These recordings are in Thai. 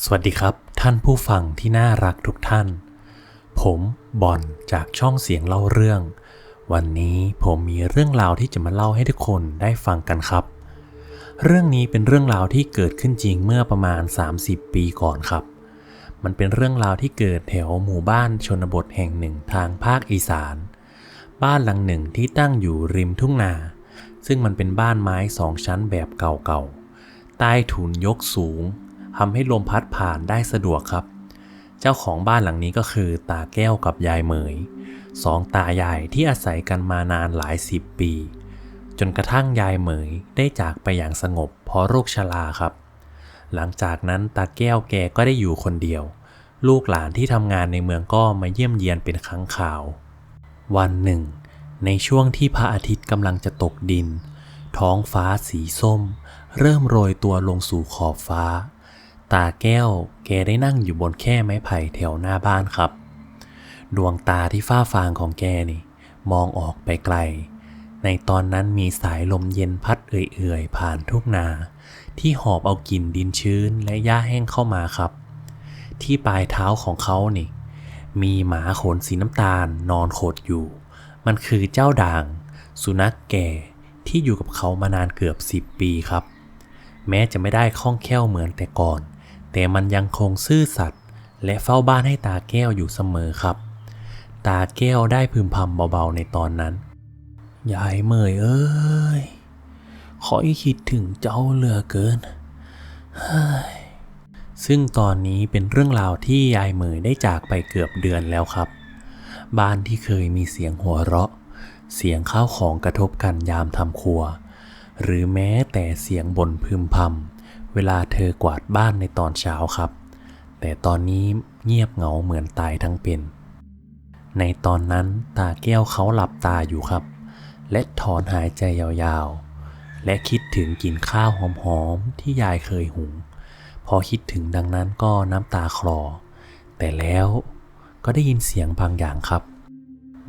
สวัสดีครับ ท่านผู้ฟังที่น่ารักทุกท่าน ผมบอนจากช่องเสียงเล่าเรื่อง วันนี้ผมมีเรื่องราวที่จะมาเล่าให้ทุกคนได้ฟังกันครับ เรื่องนี้เป็นเรื่องราวที่เกิดขึ้นจริงเมื่อประมาณ 30 ปีก่อนครับ มันเป็นเรื่องราวที่เกิดแถวหมู่บ้านชนบทแห่งหนึ่งทางภาคอีสาน บ้านหลังหนึ่งที่ตั้งอยู่ริมทุ่งนา ซึ่งมันเป็นบ้านไม้สองชั้นแบบเก่าๆใต้ถุนยกสูง ทำให้ลมพัดผ่านได้สะดวกครับ เจ้าของบ้านหลังนี้ก็คือตาแก้วกับยายเหมยสองตายายที่อาศัยกันมานานหลายสิบปี จนกระทั่งยายเหมยได้จากไปอย่างสงบเพราะโรคชราครับ หลังจากนั้นตาแก้วแกก็ได้อยู่คนเดียว ลูกหลานที่ทำงานในเมืองก็มาเยี่ยมเยียนเป็นครั้งคราว วันหนึ่ง ในช่วงที่พระอาทิตย์กำลังจะตกดิน ท้องฟ้าสีส้ม เริ่มโรยตัวลงสู่ขอบฟ้า ตาแก้ว แกได้นั่งอยู่บนแค่ไม้ไผ่แถวหน้าบ้านครับ ดวงตาที่ฟ้าฟางของแกนี่ มองออกไปไกล ในตอนนั้นมีสายลมเย็นพัดเอื่อยๆ ผ่านทุ่งนา ที่หอบเอากลิ่นดินชื้นและหญ้าแห้งเข้ามาครับ ที่ปลายเท้าของเขานี่ มีหมาขนสีน้ำตาลนอนขดอยู่ มันคือเจ้าด่าง สุนัขแก่ที่อยู่กับเขามานานเกือบ10ปีครับ แม้จะไม่ได้คล่องแคล่วเหมือนแต่ก่อน แต่มันยังคงซื่อสัตย์และเฝ้าบ้านให้ตาแก้วอยู่เสมอครับ ตาแก้วได้พึมพำเบาๆในตอนนั้นยายเมยเอ้ยขอให้คิดถึงเจ้าเหลือเกิน ซึ่งตอนนี้เป็นเรื่องราวที่ยายเหมยได้จากไปเกือบเดือนแล้วครับ บ้านที่เคยมีเสียงหัวเราะ เสียงข้าวของกระทบกันยามทำครัว หรือแม้แต่เสียงบ่นพึมพำ เวลาเธอกวาดบ้านในตอนเช้าครับ แต่ตอนนี้เงียบเหงาเหมือนตายทั้งเป็น ในตอนนั้นตาแก้วเขาหลับตาอยู่ครับ และถอนหายใจยาวๆ และคิดถึงกินข้าวหอมๆ ที่ยายเคยหุง พอคิดถึงดังนั้นก็น้ำตาคลอ แต่แล้วก็ได้ยินเสียงบางอย่างครับ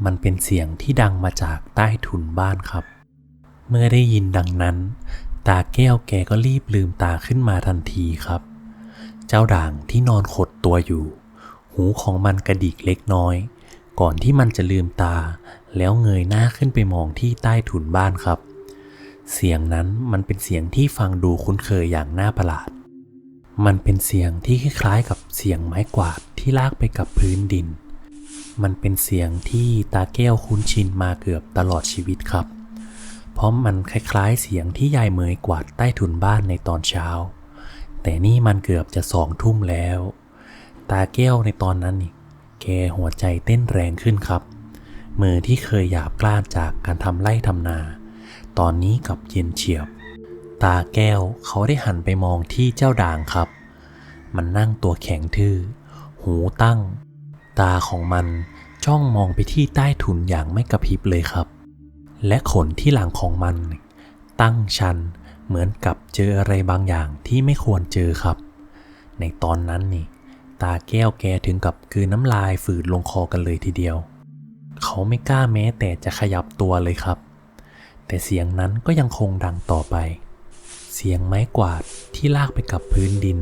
มันเป็นเสียงที่ดังมาจากใต้ถุนบ้านครับ เมื่อได้ยินดังนั้น ตาแก้วแกก็รีบลืมตาขึ้นมาทันทีครับ เจ้าด่างที่นอนขดตัวอยู่ หูของมันกระดิกเล็กน้อย ก่อนที่มันจะลืมตา แล้วเงยหน้าขึ้นไปมองที่ใต้ถุนบ้านครับ เสียงนั้นมันเป็นเสียงที่ฟังดูคุ้นเคยอย่างน่าประหลาด มันเป็นเสียงที่คล้ายๆกับเสียงไม้กวาดที่ลากไปกับพื้นดิน มันเป็นเสียงที่ตาแก้วคุ้นชินมาเกือบตลอดชีวิตครับ เพราะมันคล้ายๆเสียงที่ยายเมยกวาดใต้ถุนบ้านในตอนเช้า แต่นี่มันเกือบจะสองทุ่มแล้ว ตาแก้วในตอนนั้นนี่แกหัวใจเต้นแรงขึ้นครับ มือที่เคยหยาบกร้านจากการทำไร่ทำนา ตอนนี้กับเย็นเฉียบ ตาแก้วเขาได้หันไปมองที่เจ้าด่างครับ มันนั่งตัวแข็งทื่อ หูตั้ง ตาของมันจ้องมองไปที่ใต้ถุนอย่างไม่กระพริบเลยครับ และขนที่หลังของมัน ตั้งชันเหมือนกับเจออะไรบางอย่างที่ไม่ควรเจอครับ ในตอนนั้นนี่ ตาแก้วแกถึงกับคืนน้ำลายฝืดลงคอกันเลยทีเดียว เขาไม่กล้าแม้แต่จะขยับตัวเลยครับ แต่เสียงนั้นก็ยังคงดังต่อไป เสียงไม้กวาดที่ลากไปกับพื้นดิน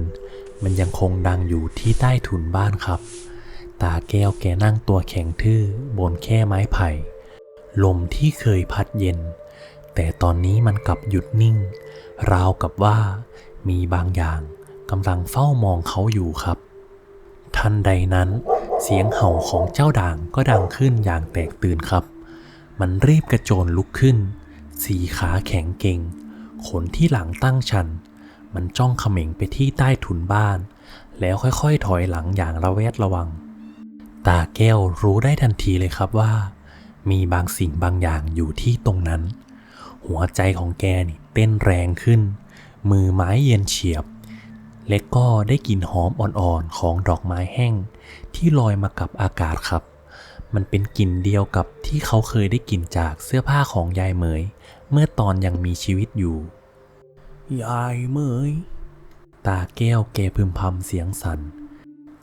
มันยังคงดังอยู่ที่ใต้ถุนบ้านครับ ตาแก้วแกนั่งตัวแข็งทื่อบนแค่ไม้ไผ่ ลมที่เคยพัดเย็น แต่ตอนนี้มันกลับหยุดนิ่ง ราวกับว่ามีบางอย่างกำลังเฝ้ามองเขาอยู่ครับ ทันใดนั้น เสียงเห่าของเจ้าด่างก็ดังขึ้นอย่างแตกตื่นครับ มันรีบกระโจนลุกขึ้น สีขาแข็งเก่ง ขนที่หลังตั้งชัน มันจ้องเขม่งไปที่ใต้ถุนบ้าน แล้วค่อยๆ ถอยหลังอย่างระแวดระวัง ตาแก้วรู้ได้ทันทีเลยครับว่า มีบางสิ่งบางอย่างอยู่ที่ตรงนั้น หัวใจของแกนี่เต้นแรงขึ้น มือไม้เย็นเฉียบ และก็ได้กลิ่นหอมอ่อนๆของดอกไม้แห้ง ที่ลอยมากับอากาศครับ มันเป็นกลิ่นเดียวกับที่เขาเคยได้กลิ่นจากเสื้อผ้าของยายเหมย เมื่อตอนยังมีชีวิตอยู่ ยายเหมย ตาแก้วแกพึมพำเสียงสัน่น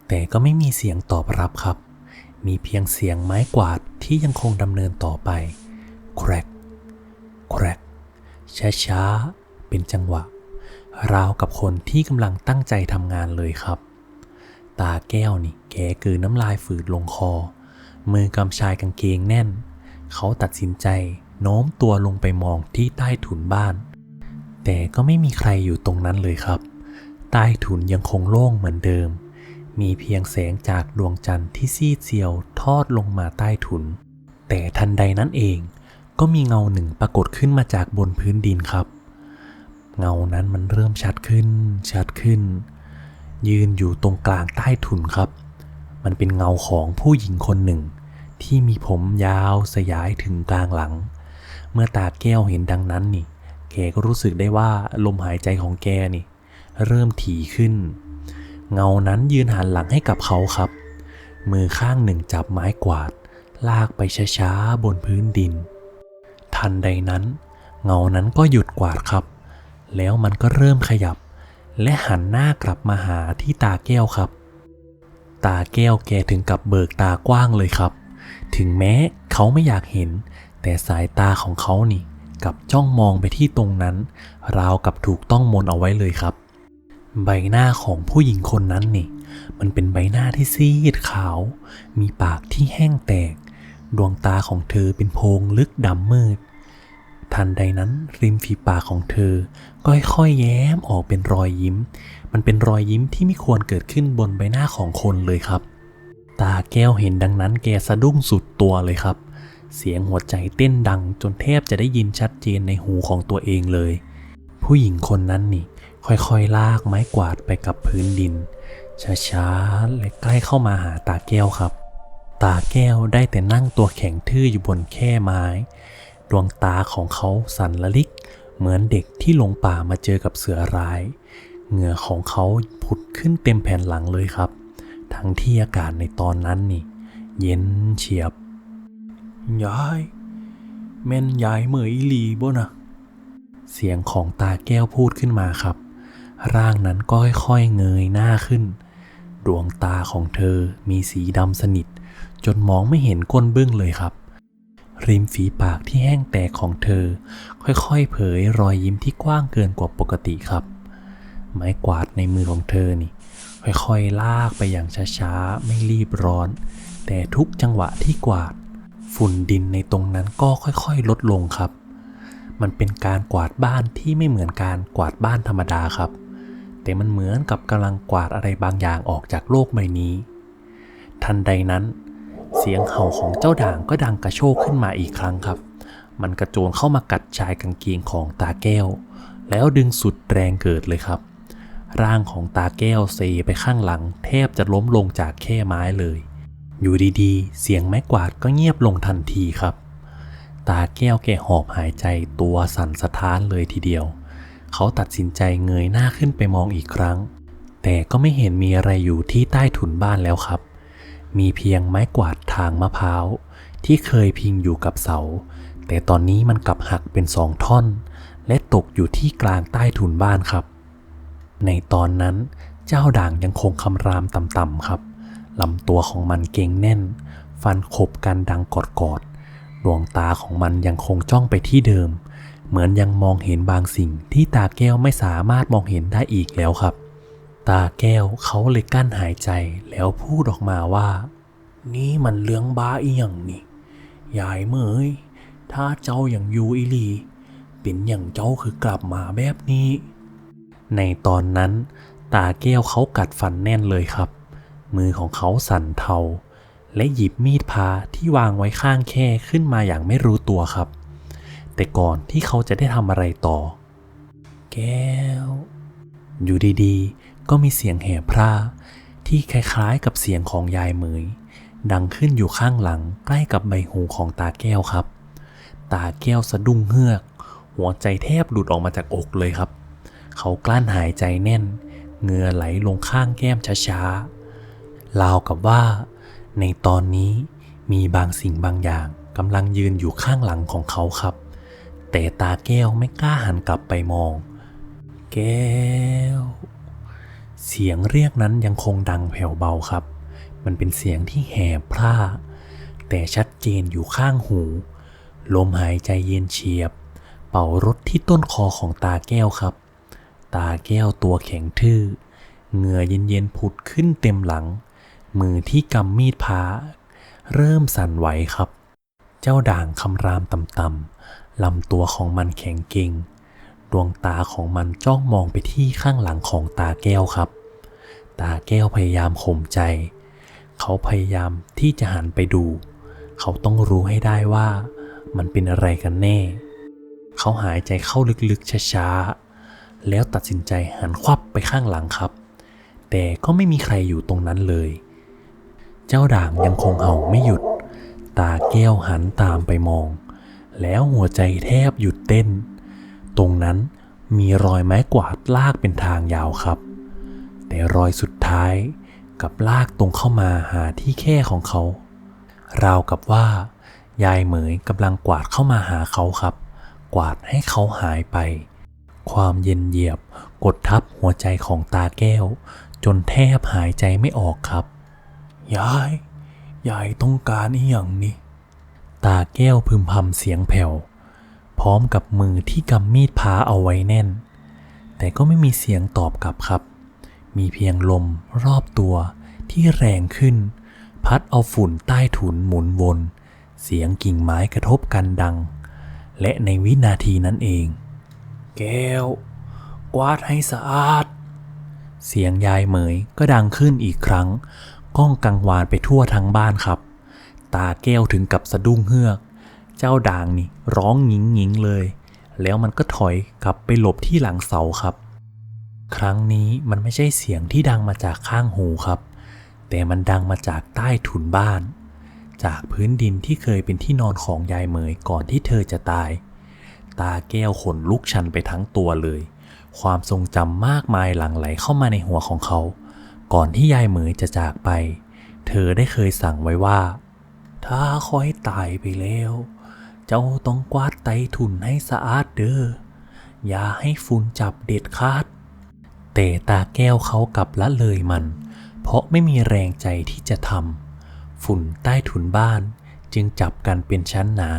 แต่ก็ไม่มีเสียงตอบรับครับ มีเพียงเสียงไม้กวาดที่ยังคงดำเนินต่อไป แครก แครก ช้าๆ เป็นจังหวะ ราวกับคนที่กำลังตั้งใจทำงานเลยครับ ตาแก้วนี่แกกลืนน้ำลายฝืดลงคอ มือกำชายกางเกงแน่น เขาตัดสินใจโน้มตัวลงไปมองที่ใต้ถุนบ้าน แต่ก็ไม่มีใครอยู่ตรงนั้นเลยครับ ใต้ถุนยังคงโล่งเหมือนเดิม มีเพียงแสงจากดวงจันทร์ที่ซีดเซียวทอดลงมาใต้ถุน แต่ทันใดนั้นเองก็มีเงาหนึ่งปรากฏขึ้นมาจากบนพื้นดินครับ เงานั้นมันเริ่มชัดขึ้น ชัดขึ้น ยืนอยู่ตรงกลางใต้ถุนครับ มันเป็นเงาของผู้หญิงคนหนึ่ง ที่มีผมยาวสยายถึงกลางหลัง เมื่อตาแก้วเห็นดังนั้นนี่ แกก็รู้สึกได้ว่าลมหายใจของแกนี่ เริ่มถี่ขึ้น เงานั้นยืนหันหลังให้กับเขาครับ มือข้างหนึ่งจับไม้กวาด ลากไปช้าๆบนพื้นดิน ทันใดนั้น เงานั้นก็หยุดกวาดครับ แล้วมันก็เริ่มขยับ และหันหน้ากลับมาหาที่ตาแก้วครับ ตาแก้วแกถึงกับเบิกตากว้างเลยครับ ถึงแม้เขาไม่อยากเห็น แต่สายตาของเขานี่กับจ้องมองไปที่ตรงนั้น ราวกับถูกต้องมนเอาไว้เลยครับ ใบหน้าของผู้หญิงคนนั้นนี่ มันเป็นใบหน้าที่ซีดขาว มีปากที่แห้งแตก ดวงตาของเธอเป็นโพรงลึกดำมืด ทันใดนั้นริมฝีปากของเธอ ก็ค่อยๆแย้มออกเป็นรอยยิ้ม มันเป็นรอยยิ้มที่ไม่ควรเกิดขึ้นบนใบหน้าของคนเลยครับ ตาแก้วเห็นดังนั้นแกสะดุ้งสุดตัวเลยครับ เสียงหัวใจเต้นดังจนแทบจะได้ยินชัดเจนในหูของตัวเองเลย ผู้หญิงคนนั้นนี่ ค่อยๆ ลากไม้กวาดไปกับพื้นดิน ช้าๆและใกล้เข้ามาหาตาแก้วครับ ตาแก้วได้แต่นั่งตัวแข็งทื่ออยู่บนแคร่ไม้ ดวงตาของเขาสั่นละลิก เหมือนเด็กที่หลงป่ามาเจอกับเสือร้าย เหงื่อของเขาผุดขึ้นเต็มแผ่นหลังเลยครับ ทั้งที่อากาศในตอนนั้นนี่ เย็นเฉียบยายแม่นยายเหมยอีหลีบ่นะเสียงของตาแก้วพูดขึ้นมาครับ ร่างนั้นก็ค่อยๆเงยหน้าขึ้น ดวงตาของเธอมีสีดำสนิท จนมองไม่เห็นก้นเบื้องเลยครับ ริมฝีปากที่แห้งแตกของเธอ ค่อยๆ เผยรอยยิ้มที่กว้างเกินกว่าปกติครับ ไม้กวาดในมือของเธอนี่ ค่อยๆ ลากไปอย่างช้าๆ ไม่รีบร้อน แต่ทุกจังหวะที่กวาด ฝุ่นดินในตรงนั้นก็ค่อยๆ ลดลงครับมันเป็นการกวาดบ้านที่ไม่เหมือนการกวาดบ้านธรรมดาครับ แต่มันเหมือนกับกำลังกวาดอะไรบางอย่างออกจากโลกใบนี้ ทันใดนั้น เสียงเห่าของเจ้าด่างก็ดังกระโชกขึ้นมาอีกครั้งครับ มันกระโจนเข้ามากัดชายกางเกงของตาแก้ว แล้วดึงสุดแรงเกิดเลยครับ ร่างของตาแก้วเซไปข้างหลัง แทบจะล้มลงจากแค่ไม้เลย อยู่ดีๆ เสียงไม้กวาดก็เงียบลงทันทีครับ ตาแก้วแกหอบหายใจตัวสั่นสะท้านเลยทีเดียว เขาตัดสินใจเงยหน้าขึ้นไปมองอีกครั้ง แต่ก็ไม่เห็นมีอะไรอยู่ที่ใต้ถุนบ้านแล้วครับ มีเพียงไม้กวาดทางมะพร้าวที่เคยพิงอยู่กับเสา แต่ตอนนี้มันกลับหักเป็นสองท่อน และตกอยู่ที่กลางใต้ถุนบ้านครับ ในตอนนั้นเจ้าด่างยังคงคำรามต่ำๆครับลำตัวของมันเก่งแน่น ฟันขบกันดังกอดๆดวงตาของมันยังคงจ้องไปที่เดิม เหมือนยังมองเห็นบางสิ่งที่ตาแก้วไม่สามารถมองเห็นได้อีกแล้วครับ ตาแก้วเขาเลยกั้นหายใจแล้วพูดออกมาว่า นี่มันเรื่องบ้าอีหยังนี่ยายเมยถ้าเจ้าอย่างยูอีลีเป็นอย่างเจ้าคือกลับมาแบบนี้ ในตอนนั้น ตาแก้วเขากัดฟันแน่นเลยครับ มือของเขาสั่นเทา และหยิบมีดพาที่วางไว้ข้างแค่ขึ้นมาอย่างไม่รู้ตัวครับ แต่ก่อนที่เขาจะได้ทำอะไรต่อ แก้ว อยู่ดีๆ ก็มีเสียงแห่พร่าที่คล้ายๆกับเสียงของยายเหมย ดังขึ้นอยู่ข้างหลังใกล้กับใบหูของตาแก้วครับ ตาแก้วสะดุ้งเฮือก หัวใจแทบหลุดออกมาจากอกเลยครับ เขากลั้นหายใจแน่นเหงื่อไหลลงข้างแก้มช้าๆราวกับว่า ในตอนนี้มีบางสิ่งบางอย่างกำลังยืนอยู่ข้างหลังของเขาครับ แต่ตาแก้วไม่กล้าหันกลับไปมอง แก้ว เสียงเรียกนั้นยังคงดังแผ่วเบาครับ มันเป็นเสียงที่แหบพร่า แต่ชัดเจนอยู่ข้างหู ลมหายใจเย็นเฉียบ เป่ารถที่ต้นคอของตาแก้วครับ ตาแก้วตัวแข็งทื่อ เหงื่อเย็นๆผุดขึ้นเต็มหลัง มือที่กำมีดพาเริ่มสั่นไหวครับ เจ้าด่างคำรามต่ำๆ ลำตัวของมันแข็งเก่ง ดวงตาของมันจ้องมองไปที่ข้างหลังของตาแก้วครับ ตาแก้วพยายามข่มใจ เขาพยายามที่จะหันไปดู เขาต้องรู้ให้ได้ว่ามันเป็นอะไรกันแน่ เขาหายใจเข้าลึกๆช้าๆ แล้วตัดสินใจหันควับไปข้างหลังครับ แต่ก็ไม่มีใครอยู่ตรงนั้นเลย เจ้าด่างยังคงเห่าไม่หยุด ตาแก้วหันตามไปมอง แล้วหัวใจแทบหยุดเต้น ตรงนั้นมีรอยไม้กวาดลากเป็นทางยาวครับ แต่รอยสุดท้ายกับลากตรงเข้ามาหาที่แค่ของเขา ราวกับว่า ยายเหมยกำลังกวาดเข้ามาหาเขาครับ กวาดให้เขาหายไป ความเย็นเหยียบกดทับหัวใจของตาแก้ว จนแทบหายใจไม่ออกครับ ยาย ยายต้องการอีหยังนี่ ตาแก้วพึมพำเสียงแผ่ว พร้อมกับมือที่กำมีดพาเอาไว้แน่น แต่ก็ไม่มีเสียงตอบกลับครับ มีเพียงลมรอบตัวที่แรงขึ้น พัดเอาฝุ่นใต้ถุนหมุนวน เสียงกิ่งไม้กระทบกันดัง และในวินาทีนั้นเอง แก้ว กวาดให้สะอาด เสียงยายเหมยก็ดังขึ้นอีกครั้ง ก้องกังวานไปทั่วทั้งบ้านครับ ตาแก้วถึงกับสะดุ้งเฮือก เจ้าด่างนี่ร้องหงิงหงิงเลย แล้วมันก็ถอยกลับไปหลบที่หลังเสาครับ ครั้งนี้มันไม่ใช่เสียงที่ดังมาจากข้างหูครับ แต่มันดังมาจากใต้ถุนบ้าน จากพื้นดินที่เคยเป็นที่นอนของยายเหมยก่อนที่เธอจะตาย ตาแก้วขนลุกชันไปทั้งตัวเลย ความทรงจำมากมายหลั่งไหลเข้ามาในหัวของเขา ก่อนที่ยายเหมยจะจากไป เธอได้เคยสั่งไว้ว่า ถ้าคอยตายไปแล้ว เจ้าต้องกวาดไตถุนให้สะอาดเด้อ อย่าให้ฝุ่นจับเด็ดขาด แต่ตาแก้วเขากลับละเลยมัน เพราะไม่มีแรงใจที่จะทำ ฝุ่นใต้ถุนบ้านจึงจับกันเป็นชั้นหนา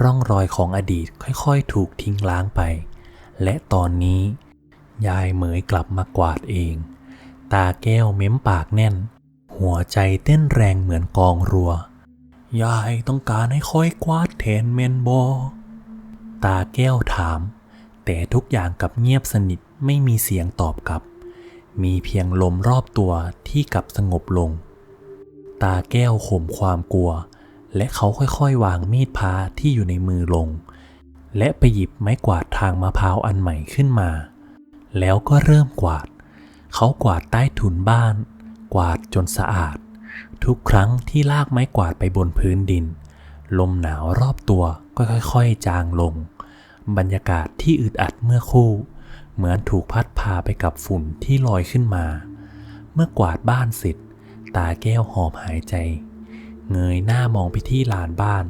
ร่องรอยของอดีตค่อยๆ ถูกทิ้งล้างไป และตอนนี้ ยายเหมยกลับมากวาดเอง ตาแก้วเม้มปากแน่น หัวใจเต้นแรงเหมือนกองรัว ยายต้องการให้ค่อยกวาดแทนเมนบอตาแก้วถาม แต่ทุกอย่างกับเงียบสนิทไม่มีเสียงตอบกลับ มีเพียงลมรอบตัวที่กลับสงบลง ตาแก้วข่มความกลัว และเขาค่อยๆวางมีดพาที่อยู่ในมือลง และไปหยิบไม้กวาดทางมะพร้าวอันใหม่ขึ้นมา แล้วก็เริ่มกวาด เขากวาดใต้ถุนบ้าน กวาดจนสะอาด ทุกครั้งที่ลากไม้กวาดไปบนพื้นดิน ลมหนาวรอบตัวก็ค่อยๆ จางลง บรรยากาศที่อึดอัดเมื่อคู่ เหมือนถูกพัดพาไปกับฝุ่นที่ลอยขึ้นมา เมื่อกวาดบ้านเสร็จตาแก้วหอบหายใจ เงยหน้ามองไปที่ลานบ้าน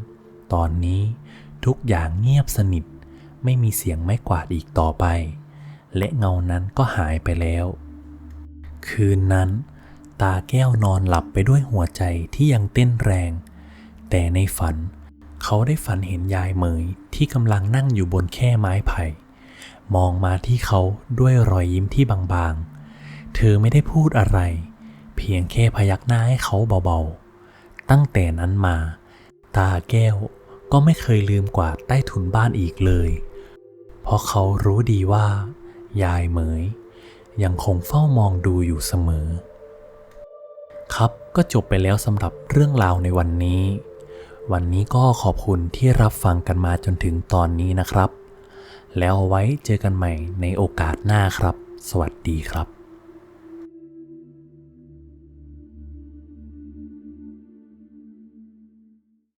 ตอนนี้ทุกอย่างเงียบสนิท ไม่มีเสียงไม้กวาดอีกต่อไป และเงานั้นก็หายไปแล้ว คืนนั้น ตาแก้วนอนหลับไปด้วยหัวใจที่ยังเต้นแรง แต่ในฝัน เขาได้ฝันเห็นยายเหมยที่กำลังนั่งอยู่บนแค่ไม้ไผ่ มองมาที่เขาด้วยรอยยิ้มที่บางๆ เธอไม่ได้พูดอะไร เพียงแค่พยักหน้าให้เขาเบาๆ ตั้งแต่นั้นมา ตาแก้วก็ไม่เคยลืมกวาดใต้ถุนบ้านอีกเลย เพราะเขารู้ดีว่า ยายเหมย ยังคงเฝ้ามองดูอยู่เสมอ ครับก็จบไปแล้วสำหรับเรื่องราวในวันนี้ วันนี้ก็ขอบคุณที่รับฟังกันมาจนถึงตอนนี้นะครับ แล้วเอาไว้เจอกันใหม่ในโอกาสหน้าครับ สวัสดีครับ